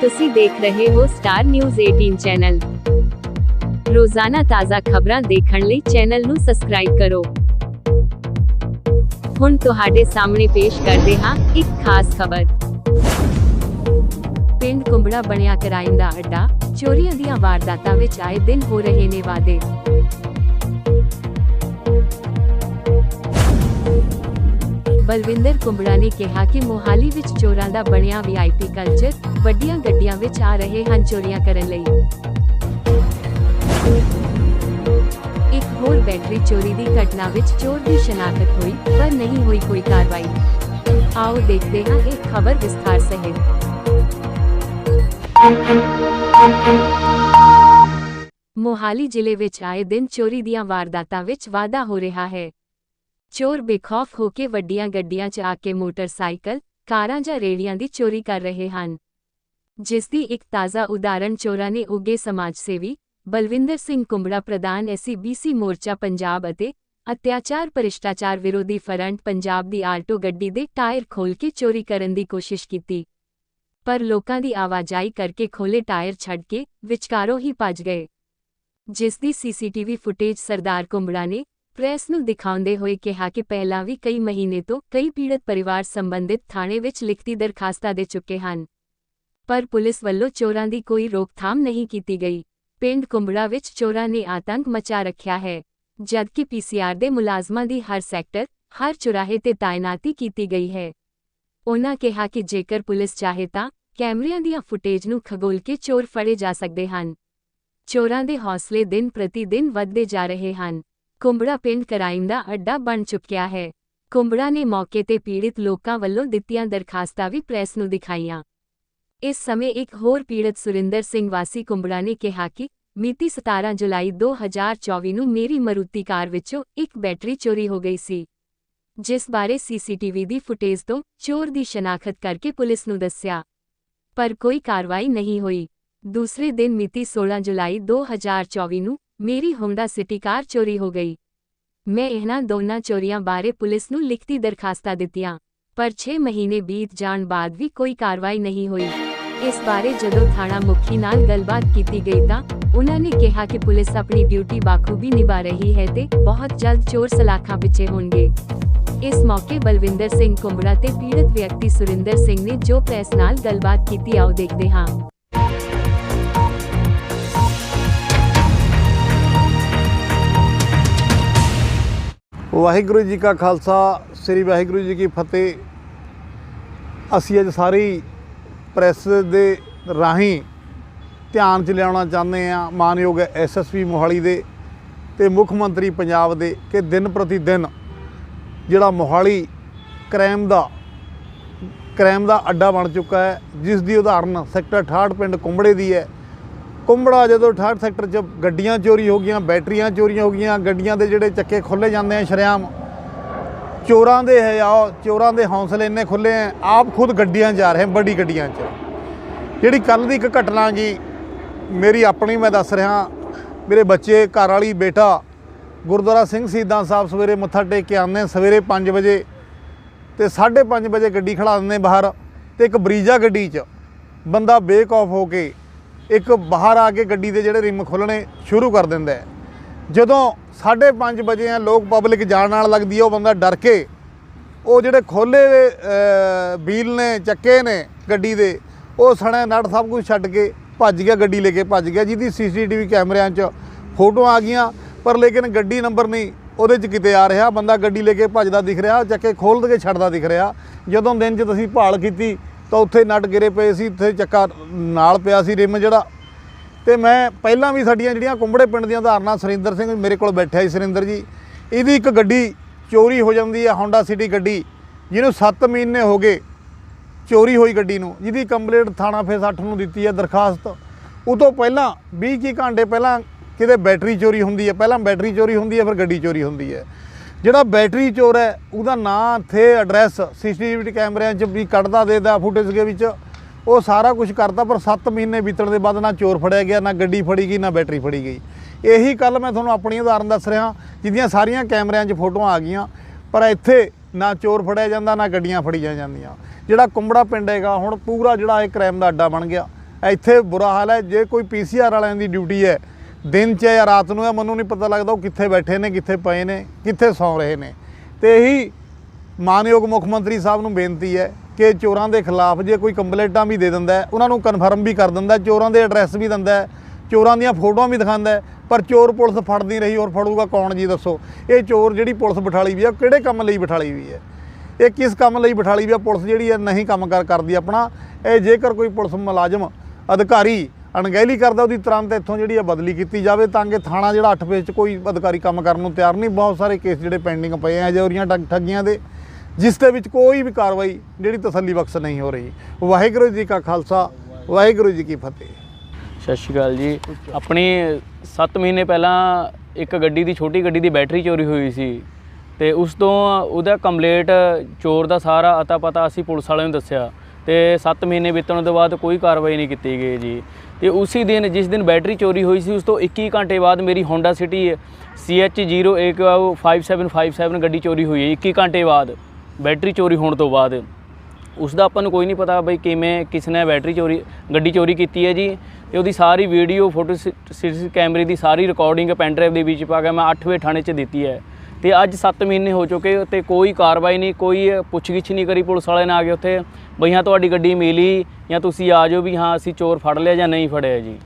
ਤੁਸੀਂ ਦੇਖ ਰਹੇ ਹੋ ਸਟਾਰ ਨਿਊਜ਼ 18 ਚੈਨਲ ਰੋਜ਼ਾਨਾ ਤਾਜ਼ਾ ਖਬਰਾਂ ਦੇਖਣ ਲਈ ਚੈਨਲ ਨੂੰ ਸਬਸਕ੍ਰਾਈਬ ਕਰੋ। ਹੁਣ ਤੁਹਾਡੇ ਸਾਹਮਣੇ ਪੇਸ਼ ਕਰਦੇ ਹਾਂ ਇੱਕ ਖਾਸ ਖਬਰ। ਪਿੰਡ ਕੁੰਬੜਾ ਬਣਿਆ ਕ੍ਰਾਈਮ ਦਾ ਅੱਡਾ, ਚੋਰੀਆਂ ਦੀਆਂ ਵਾਰਦਾਤਾਂ ਵਿੱਚ ਆਏ ਦਿਨ ਹੋ ਰਹੇ ਨੇ ਵਾਦੇ ਬਲਵਿੰਦਰ ਕੁੰਬੜਾ ਨੇ ਕਿਹਾ ਕਿ ਮੋਹਾਲੀ ਵਿੱਚ ਚੋਰਾਂ ਦਾ ਬਣਿਆ ਵੀਆਈਪੀ ਕਲਚਰ ਵੱਡੀਆਂ ਗੱਡੀਆਂ ਵਿੱਚ ਆ ਰਹੇ ਹਨ ਚੋਰੀਆਂ ਕਰਨ ਲਈ। ਇੱਕ ਹੋਰ ਬੈਟਰੀ ਚੋਰੀ ਦੀ ਘਟਨਾ ਵਿੱਚ ਚੋਰ ਦੀ ਸ਼ਨਾਖਤ ਹੋਈ, ਪਰ ਨਹੀਂ ਹੋਈ ਕੋਈ ਕਾਰਵਾਈ। ਆਓ ਦੇਖਦੇ ਹਾਂ ਇਹ ਖਬਰ ਵਿਸਥਾਰ ਸਹਿਤ। ਮੋਹਾਲੀ ਜ਼ਿਲ੍ਹੇ ਵਿੱਚ ਆਏ ਦਿਨ ਚੋਰੀ ਦੀਆਂ ਵਾਰਦਾਤਾਂ ਵਿੱਚ ਵਾਧਾ ਹੋ ਰਿਹਾ ਹੈ। ਚੋਰ ਬੇਖੌਫ ਹੋ ਕੇ ਵੱਡੀਆਂ ਗੱਡੀਆਂ 'ਚ ਆ ਕੇ ਮੋਟਰਸਾਈਕਲ, ਕਾਰਾਂ ਜਾਂ ਰੇੜੀਆਂ ਦੀ ਚੋਰੀ ਕਰ ਰਹੇ ਹਨ। ਜਿਸ ਦੀ ਇੱਕ ਤਾਜ਼ਾ ਉਦਾਹਰਣ ਚੋਰਾਂ ਨੇ ਉਗੇ ਸਮਾਜ ਸੇਵੀ ਬਲਵਿੰਦਰ ਸਿੰਘ ਕੁੰਬੜਾ ਪ੍ਰਧਾਨ ਐਸਸੀਬੀਸੀ ਮੋਰਚਾ ਪੰਜਾਬ ਅਤੇ ਅਤਿਆਚਾਰ ਭ੍ਰਿਸ਼ਟਾਚਾਰ ਵਿਰੋਧੀ ਫਰੰਟ ਪੰਜਾਬ ਦੀ ਆਲਟੋ ਗੱਡੀ ਦੇ ਟਾਇਰ ਖੋਲ ਕੇ ਚੋਰੀ ਕਰਨ ਦੀ ਕੋਸ਼ਿਸ਼ ਕੀਤੀ। ਪਰ ਲੋਕਾਂ ਦੀ ਆਵਾਜਾਈ ਕਰਕੇ ਖੋਲੇ ਟਾਇਰ ਛੱਡ ਕੇ ਵਿਚਕਾਰੋਂ ਹੀ ਭੱਜ ਗਏ। ਜਿਸ ਦੀ ਸੀਸੀਟੀਵੀ ਫੁਟੇਜ ਸਰਦਾਰ ਕੁੰਬੜਾ ਨੇ ਪ੍ਰੈਸ ਨੂੰ ਦਿਖਾਉਂਦੇ ਹੋਏ ਕਿਹਾ ਕਿ ਪਹਿਲਾਂ ਵੀ ਕਈ ਮਹੀਨੇ ਤੋਂ ਕਈ ਪੀੜਤ ਪਰਿਵਾਰ ਸੰਬੰਧਿਤ ਥਾਣੇ ਵਿੱਚ ਲਿਖਤੀ ਦਰਖਾਸਤਾਂ ਦੇ ਚੁੱਕੇ ਹਨ। ਪਰ ਪੁਲਿਸ ਵੱਲੋਂ ਚੋਰਾਂ ਦੀ ਕੋਈ ਰੋਕਥਾਮ ਨਹੀਂ ਕੀਤੀ ਗਈ। ਪਿੰਡ ਕੁੰਬੜਾ ਵਿੱਚ ਚੋਰਾਂ ਨੇ ਆਤੰਕ ਮਚਾ ਰੱਖਿਆ ਹੈ। ਜਦਕਿ ਪੀਸੀਆਰ ਦੇ ਮੁਲਾਜ਼ਮਾਂ ਦੀ ਹਰ ਸੈਕਟਰ, ਹਰ ਚੁਰਾਹੇ ਤੇ ਤਾਇਨਾਤੀ ਕੀਤੀ ਗਈ ਹੈ। ਉਨ੍ਹਾਂ ਕਿਹਾ ਕਿ ਜੇਕਰ ਪੁਲਿਸ ਚਾਹੇ ਤਾਂ ਕੈਮਰਿਆਂ ਦੀਆਂ ਫੁਟੇਜ ਨੂੰ ਖਗੋਲ ਕੇ ਚੋਰ ਫੜੇ ਜਾ ਸਕਦੇ ਹਨ। ਚੋਰਾਂ ਦੇ ਹੌਸਲੇ ਦਿਨ ਪ੍ਰਤੀ ਦਿਨ ਵੱਧਦੇ ਜਾ ਰਹੇ ਹਨ। ਕੁੰਬੜਾ ਪਿੰਡ ਕਰਾਈਮ ਦਾ ਅੱਡਾ ਬਣ ਚੁੱਕਿਆ ਹੈ। ਕੁੰਬੜਾ ਨੇ ਮੌਕੇ ਤੇ ਪੀੜਿਤ ਲੋਕਾਂ ਵੱਲੋਂ ਦਿੱਤੀਆਂ ਦਰਖਾਸਤਾਂ ਵੀ ਪ੍ਰੈਸ ਨੂੰ ਦਿਖਾਈਆਂ। ਇਸ ਸਮੇਂ ਇੱਕ ਹੋਰ ਪੀੜਤ ਸੁਰਿੰਦਰ ਸਿੰਘ ਵਾਸੀ ਕੁੰਬੜਾ ਨੇ ਕਿਹਾ ਕਿ ਮਿਤੀ 17 ਜੁਲਾਈ 2024 ਨੂੰ ਮੇਰੀ ਮਰੂਤੀ ਕਾਰ ਵਿੱਚੋਂ ਇੱਕ ਬੈਟਰੀ ਚੋਰੀ ਹੋ ਗਈ ਸੀ, ਜਿਸ ਬਾਰੇ ਸੀਸੀਟੀਵੀ ਦੀ ਫੁਟੇਜ ਤੋਂ ਚੋਰ ਦੀ ਸ਼ਨਾਖਤ ਕਰਕੇ ਪੁਲਿਸ ਨੂੰ ਦੱਸਿਆ। ਪਰ ਕੋਈ ਕਾਰਵਾਈ ਨਹੀਂ ਹੋਈ। ਦੂਸਰੇ ਦਿਨ ਮਿਤੀ 16 ਜੁਲਾਈ 2024 ਨੂੰ ਮੇਰੀ ਹੋਂਡਾ ਸਿਟੀ ਕਾਰ ਚੋਰੀ ਹੋ ਗਈ ਮੈਂ ਇਹਨਾਂ ਦੋਨਾਂ ਚੋਰੀਆਂ ਬਾਰੇ ਪੁਲਿਸ ਨੂੰ ਲਿਖਤੀ ਦਰਖਾਸਤਾਂ ਦਿੱਤੀਆਂ ਪਰ 6 ਮਹੀਨੇ ਬੀਤ ਜਾਣ ਬਾਅਦ ਵੀ ਕੋਈ ਕਾਰਵਾਈ ਨਹੀਂ ਹੋਈ ਇਸ ਬਾਰੇ ਜਦੋਂ ਥਾਣਾ ਮੁਖੀ ਨਾਲ ਗੱਲਬਾਤ ਕੀਤੀ ਗਈ ਤਾਂ ਉਹਨਾਂ ਨੇ ਕਿਹਾ ਕਿ ਪੁਲਿਸ ਆਪਣੀ ਡਿਊਟੀ ਬਾਖੂਬੀ ਨਿਭਾ ਰਹੀ ਹੈ ਤੇ ਬਹੁਤ ਜਲਦ ਚੋਰ ਸਲਾਖਾਂ ਪਿੱਛੇ ਹੋਣਗੇ ਇਸ ਮੌਕੇ ਬਲਵਿੰਦਰ ਸਿੰਘ ਕੁੰਬੜਾ ਤੇ ਪੀੜਤ ਵਿਅਕਤੀ ਸੁਰਿੰਦਰ ਸਿੰਘ ਨੇ ਜੋ ਪ੍ਰੈਸ ਨਾਲ ਗੱਲਬਾਤ ਕੀਤੀ ਆਓ ਦੇਖਦੇ ਹਾਂ ਵਾਹਿਗੁਰੂ ਜੀ ਕਾ ਖਾਲਸਾ, ਸ੍ਰੀ ਵਾਹਿਗੁਰੂ ਜੀ ਕੀ ਫਤਿਹ। ਅਸੀਂ ਅੱਜ ਸਾਰੀ ਪ੍ਰੈਸ ਦੇ ਰਾਹੀਂ ਧਿਆਨ 'ਚ ਲਿਆਉਣਾ ਚਾਹੁੰਦੇ ਆ ਮਾਨਯੋਗ ਐਸਐਸਪੀ ਮੋਹਾਲੀ ਦੇ ਤੇ ਮੁੱਖ ਮੰਤਰੀ ਪੰਜਾਬ ਦੇ ਕਿ ਦਿਨ ਪ੍ਰਤੀ ਦਿਨ ਜਿਹੜਾ ਮੋਹਾਲੀ ਕ੍ਰਾਈਮ ਦਾ ਕ੍ਰਾਈਮ ਦਾ ਅੱਡਾ ਬਣ ਚੁੱਕਾ ਹੈ, ਜਿਸ ਦੀ ਉਦਾਹਰਨ ਸੈਕਟਰ 68 ਪਿੰਡ ਕੁੰਬੜੇ ਦੀ ਹੈ। ਕੁੰਬੜਾ ਜਦੋਂ 68 ਸੈਕਟਰ 'ਚ ਗੱਡੀਆਂ ਚੋਰੀ ਹੋ ਗਈਆਂ, ਬੈਟਰੀਆਂ ਚੋਰੀਆਂ ਹੋ ਗਈਆਂ, ਗੱਡੀਆਂ ਦੇ ਜਿਹੜੇ ਚੱਕੇ ਖੁੱਲੇ ਜਾਂਦੇ ਆ, ਸ਼ਰੇਆਮ। ਚੋਰਾਂ ਦੇ ਹੈ ਆ ਚੋਰਾਂ ਦੇ ਹੌਸਲੇ ਇੰਨੇ ਖੁੱਲੇ ਆ, ਆਪ ਖੁਦ ਗੱਡੀਆਂ ਜਾ ਰਹੇ ਬੜੀ ਗੱਡੀਆਂ 'ਚ। ਜਿਹੜੀ ਕੱਲ ਦੀ ਇੱਕ ਘਟਨਾ ਗੀ, ਮੇਰੀ ਆਪਣੀ ਮੈਂ ਦੱਸ ਰਿਹਾ, ਮੇਰੇ ਬੱਚੇ, ਘਰ ਵਾਲੀ, ਬੇਟਾ, ਗੁਰਦੁਆਰਾ ਸਿੰਘ ਸ਼ਹੀਦਾਂ ਸਾਹਿਬ ਸਵੇਰੇ ਮੱਥਾ ਟੇਕ ਕੇ ਆਉਂਦੇ ਸਵੇਰੇ 5 ਵਜੇ ਤੇ 5:30 ਵਜੇ ਗੱਡੀ ਖੜਾ ਦਿੰਦੇ ਬਾਹਰ ਤੇ ਇੱਕ ਬਰੀਜਾ ਗੱਡੀ 'ਚ ਬੰਦਾ ਬੇਕੌਫ ਹੋ ਕੇ ਇੱਕ ਬਾਹਰ ਆ ਕੇ ਗੱਡੀ ਦੇ ਜਿਹੜੇ ਰਿਮ ਖੋਲਣੇ ਸ਼ੁਰੂ ਕਰ ਦਿੰਦਾ ਹੈ। ਜਦੋਂ 5:30 ਵਜੇ ਆ, ਲੋਕ ਪਬਲਿਕ ਜਾਣ ਨਾਲ ਲੱਗਦੀ ਹੈ ਉਹ ਬੰਦਾ ਡਰ ਕੇ ਉਹ ਜਿਹੜੇ ਖੋਲੇ ਵੀਲ ਨੇ, ਚੱਕੇ ਨੇ ਗੱਡੀ ਦੇ, ਉਹ ਸਣੇ ਨੜ ਸਭ ਕੁਝ ਛੱਡ ਕੇ ਭੱਜ ਗਿਆ, ਗੱਡੀ ਲੈ ਕੇ ਭੱਜ ਗਿਆ, ਜਿਹਦੀ ਸੀਸੀਟੀਵੀ ਕੈਮਰਿਆਂ 'ਚ ਫੋਟੋਆਂ ਆ ਗਈਆਂ, ਪਰ ਲੇਕਿਨ ਗੱਡੀ ਨੰਬਰ ਨਹੀਂ, ਉਹਦੇ 'ਚ ਕਿਤੇ ਆ ਰਿਹਾ, ਬੰਦਾ ਗੱਡੀ ਲੈ ਕੇ ਭੱਜਦਾ ਦਿਖ ਰਿਹਾ, ਚੱਕੇ ਖੋਲ੍ਹ ਕੇ ਛੱਡਦਾ ਦਿਖ ਰਿਹਾ। ਜਦੋਂ ਦਿਨ 'ਚ ਤੁਸੀਂ ਭਾਲ ਕੀਤੀ ਤਾਂ ਉੱਥੇ ਨਟ ਗਿਰੇ ਪਏ ਸੀ, ਉੱਥੇ ਚੱਕਾ ਨਾਲ ਪਿਆ ਸੀ ਰਿਮ ਜਿਹੜਾ। ਤੇ ਮੈਂ ਪਹਿਲਾਂ ਵੀ ਸਾਡੀਆਂ ਜਿਹੜੀਆਂ ਕੁੰਬੜੇ ਪਿੰਡ ਦੀਆਂ ਉਦਾਹਰਨਾਂ ਸੁਰਿੰਦਰ ਸਿੰਘ ਮੇਰੇ ਕੋਲ ਬੈਠਿਆ ਸੀ ਸੁਰਿੰਦਰ ਜੀ। ਇਹਦੀ ਇੱਕ ਗੱਡੀ ਚੋਰੀ ਹੋ ਜਾਂਦੀ ਹੈ ਹੋਂਡਾ ਸਿਟੀ ਗੱਡੀ, ਜਿਹਨੂੰ 7 ਮਹੀਨੇ ਹੋ ਗਏ ਚੋਰੀ ਹੋਈ ਗੱਡੀ ਨੂੰ। ਜਿਹਦੀ ਕੰਪਲੇਂਟ ਥਾਣਾ ਫੇਸ 8 ਨੂੰ ਦਿੱਤੀ ਹੈ ਦਰਖਾਸਤ। ਉਹ ਤੋਂ ਪਹਿਲਾਂ 20 ਕੀ ਘੰਟੇ ਪਹਿਲਾਂ ਕਿਤੇ ਬੈਟਰੀ ਚੋਰੀ ਹੁੰਦੀ ਹੈ ਪਹਿਲਾਂ ਬੈਟਰੀ ਚੋਰੀ ਹੁੰਦੀ ਹੈ ਫਿਰ ਗੱਡੀ ਚੋਰੀ ਹੁੰਦੀ ਹੈ ਜਿਹੜਾ ਬੈਟਰੀ ਚੋਰ ਹੈ, ਉਹਦਾ ਨਾਂ ਥੇ ਐਡਰੈਸ ਸੀਸੀਟੀਵੀ ਕੈਮਰਿਆਂ 'ਚ ਵੀ ਕੱਢਦਾ ਦੇਦਾ ਫੁਟੇਜ ਦੇ ਵਿੱਚ। ਉਹ ਸਾਰਾ ਕੁਝ ਕਰਦਾ, ਪਰ 7 ਮਹੀਨੇ ਬੀਤਣ ਦੇ ਬਾਅਦ ਨਾ ਚੋਰ ਫੜਿਆ ਗਿਆ, ਨਾ ਗੱਡੀ ਫੜੀ ਗਈ, ਨਾ ਬੈਟਰੀ ਫੜੀ ਗਈ। ਇਹੀ ਕੱਲ ਮੈਂ ਤੁਹਾਨੂੰ ਆਪਣੀ ਉਦਾਹਰਨ ਦੱਸ ਰਿਹਾ, ਜਿਹਦੀਆਂ ਸਾਰੀਆਂ ਕੈਮਰਿਆਂ 'ਚ ਫੋਟੋਆਂ ਆ ਗਈਆਂ, ਪਰ ਇੱਥੇ ਨਾ ਚੋਰ ਫੜਿਆ ਜਾਂਦਾ, ਨਾ ਗੱਡੀਆਂ ਫੜੀਆਂ ਜਾਂਦੀਆਂ। ਜਿਹੜਾ ਕੁੰਬੜਾ ਪਿੰਡ ਹੈਗਾ, ਹੁਣ ਪੂਰਾ ਜਿਹੜਾ ਇਹ ਕ੍ਰਾਈਮ ਦਾ ਅੱਡਾ ਬਣ ਗਿਆ। ਇੱਥੇ ਬੁਰਾ ਹਾਲ ਹੈ, ਜੇ ਕੋਈ ਪੀਸੀਆਰ ਵਾਲਿਆਂ ਦੀ ਡਿਊਟੀ ਹੈ ਦਿਨ 'ਚ ਹੈ ਜਾਂ ਰਾਤ ਨੂੰ ਹੈ ਮੈਨੂੰ ਨਹੀਂ ਪਤਾ ਲੱਗਦਾ ਉਹ ਕਿੱਥੇ ਬੈਠੇ ਨੇ, ਕਿੱਥੇ ਪਏ ਨੇ, ਕਿੱਥੇ ਸੌਂ ਰਹੇ ਨੇ। ਤੇ ਇਹੀ ਮਾਨਯੋਗ ਮੁੱਖ ਮੰਤਰੀ ਸਾਹਿਬ ਨੂੰ ਬੇਨਤੀ ਹੈ ਕਿ ਚੋਰਾਂ ਦੇ ਖਿਲਾਫ ਜੇ ਕੋਈ ਕੰਪਲੇਂਟਾਂ ਵੀ ਦੇ ਦਿੰਦਾ ਉਹਨਾਂ ਨੂੰ ਕਨਫਰਮ ਵੀ ਕਰ ਦਿੰਦਾ ਚੋਰਾਂ ਦੇ ਐਡਰੈਸ ਵੀ ਦਿੰਦਾ ਚੋਰਾਂ ਦੀਆਂ ਫੋਟੋਆਂ ਵੀ ਦਿਖਾਉਂਦਾ ਪਰ ਚੋਰ ਪੁਲਿਸ ਫੜਦੀ ਰਹੀ ਔਰ ਫੜੂਗਾ ਕੌਣ ਜੀ ਦੱਸੋ? ਇਹ ਚੋਰ ਜਿਹੜੀ ਪੁਲਿਸ ਬਿਠਾਲੀ ਵੀ ਆ, ਉਹ ਕਿਹੜੇ ਕੰਮ ਲਈ ਬਿਠਾਲੀ ਵੀ ਹੈ? ਇਹ ਕਿਸ ਕੰਮ ਲਈ ਬਿਠਾਲੀ ਵੀ ਆ? ਪੁਲਿਸ ਜਿਹੜੀ ਹੈ, ਨਹੀਂ ਕੰਮ ਕਰ ਕਰਦੀ ਆਪਣਾ। ਇਹ ਜੇਕਰ ਕੋਈ ਪੁਲਿਸ ਮੁਲਾਜ਼ਮ, ਅਧਿਕਾਰੀ ਅਣਗਹਿਲੀ ਕਰਦਾ ਉਹਦੀ ਤੁਰੰਤ ਇੱਥੋਂ ਜਿਹੜੀ ਆ ਬਦਲੀ ਕੀਤੀ ਜਾਵੇ ਤਾਂ ਕਿ ਥਾਣਾ ਜਿਹੜਾ 8 ਫੇਜ਼ 'ਚ ਕੋਈ ਅਧਿਕਾਰੀ ਕੰਮ ਕਰਨ ਨੂੰ ਤਿਆਰ ਨਹੀਂ, ਬਹੁਤ ਸਾਰੇ ਕੇਸ ਜਿਹੜੇ ਪੈਂਡਿੰਗ ਪਏ ਆ ਜੋਰੀਆਂ ਠੱਗੀਆਂ ਦੇ, ਜਿਸ ਦੇ ਵਿੱਚ ਕੋਈ ਵੀ ਕਾਰਵਾਈ ਜਿਹੜੀ ਤਸੱਲੀ ਬਖਸ਼ ਨਹੀਂ ਹੋ ਰਹੀ। ਵਾਹਿਗੁਰੂ ਜੀ ਕਾ ਖਾਲਸਾ, ਵਾਹਿਗੁਰੂ ਜੀ ਕੀ ਫਤਿਹ। ਸਤਿ ਸ਼੍ਰੀ ਅਕਾਲ ਜੀ। ਆਪਣੀ 7 ਮਹੀਨੇ ਪਹਿਲਾਂ ਇੱਕ ਗੱਡੀ ਦੀ, ਛੋਟੀ ਗੱਡੀ ਦੀ ਬੈਟਰੀ ਚੋਰੀ ਹੋਈ ਸੀ ਤੇ ਉਸ ਤੋਂ ਉਹਦਾ ਕੰਪਲੇਂਟ ਚੋਰ ਦਾ ਸਾਰਾ ਅਤਾ ਪਤਾ ਅਸੀਂ ਪੁਲਿਸ ਵਾਲਿਆਂ ਨੂੰ ਦੱਸਿਆ। ਤੇ 7 ਮਹੀਨੇ ਬੀਤਣ ਤੋਂ ਬਾਅਦ ਕੋਈ ਕਾਰਵਾਈ ਨਹੀਂ ਕੀਤੀ ਗਈ ਜੀ। ਤੇ ਉਸੇ ਦਿਨ, ਜਿਸ ਦਿਨ ਬੈਟਰੀ ਚੋਰੀ ਹੋਈ ਸੀ, ਉਸ ਤੋਂ 21 ਘੰਟੇ ਬਾਅਦ ਮੇਰੀ Honda City CH015757 ਗੱਡੀ ਚੋਰੀ ਹੋਈ ਹੈ 21 ਘੰਟੇ ਬਾਅਦ। ਬੈਟਰੀ ਚੋਰੀ ਹੋਣ ਤੋਂ ਬਾਅਦ। ਉਸ ਦਾ ਆਪਾਂ ਨੂੰ ਕੋਈ ਨਹੀਂ ਪਤਾ ਬਈ ਕਿਵੇਂ, ਕਿਸ ਨੇ ਬੈਟਰੀ ਚੋਰੀ, ਗੱਡੀ ਚੋਰੀ ਕੀਤੀ ਹੈ ਜੀ। ਤੇ ਉਹਦੀ ਸਾਰੀ ਵੀਡੀਓ, ਫੋਟੋ ਸੀਸੀ ਕੈਮਰੇ ਦੀ ਸਾਰੀ ਰਿਕਾਰਡਿੰਗ ਪੈਨ ਡਰਾਈਵ ਦੇ ਵਿੱਚ ਪਾ ਕੇ ਮੈਂ 8ਵੇਂ ਥਾਣੇ 'ਚ ਦਿੱਤੀ ਹੈ। ਤੇ ਅੱਜ 7 ਮਹੀਨੇ ਹੋ ਚੁੱਕੇ ਤੇ ਕੋਈ ਕਾਰਵਾਈ ਨਹੀਂ, ਕੋਈ ਪੁੱਛਗਿੱਛ ਨਹੀਂ ਕਰੀ ਪੁਲਿਸ ਵਾਲੇ ਨੇ ਆ ਕੇ ਉੱਥੇ। ਬਈ ਹਾਂ, ਤੁਹਾਡੀ ਗੱਡੀ ਮਿਲੀ ਜਾਂ ਤੁਸੀਂ ਆ ਜਾਓ ਵੀ ਹਾਂ, ਅਸੀਂ ਚੋਰ ਫੜ ਲਿਆ ਜਾਂ ਨਹੀਂ ਫੜਿਆ ਜੀ।